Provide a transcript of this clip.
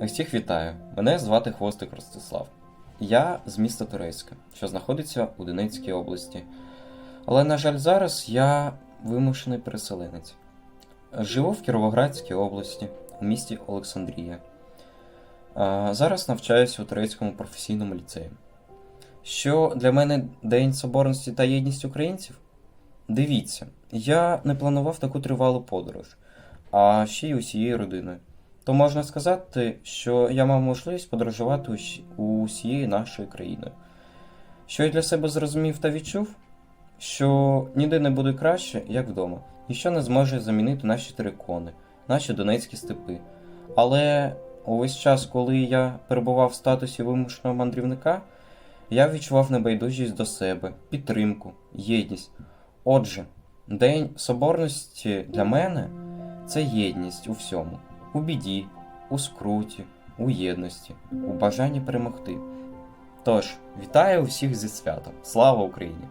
Всіх вітаю! Мене звати Хвостик Ростислав. Я з міста Турецьке, що знаходиться у Донецькій області. Але, на жаль, зараз я вимушений переселенець. Живу в Кіровоградській області, у місті Олександрія. Зараз навчаюся у Турецькому професійному ліцеї. Що для мене День Соборності та єдність українців? Дивіться, я не планував таку тривалу подорож, а ще й усією родиною. То можна сказати, що я мав можливість подорожувати усі- усією нашою країною. Що я для себе зрозумів та відчув, що ніде не буде краще, як вдома. Ніщо не зможе замінити наші терикони, наші донецькі степи. Але увесь час, коли я перебував в статусі вимушеного мандрівника, я відчував небайдужість до себе, підтримку, єдність. Отже, День Соборності для мене це єдність у всьому, у біді, у скруті, у єдності, у бажанні перемогти. Тож, вітаю всіх зі святом! Слава Україні!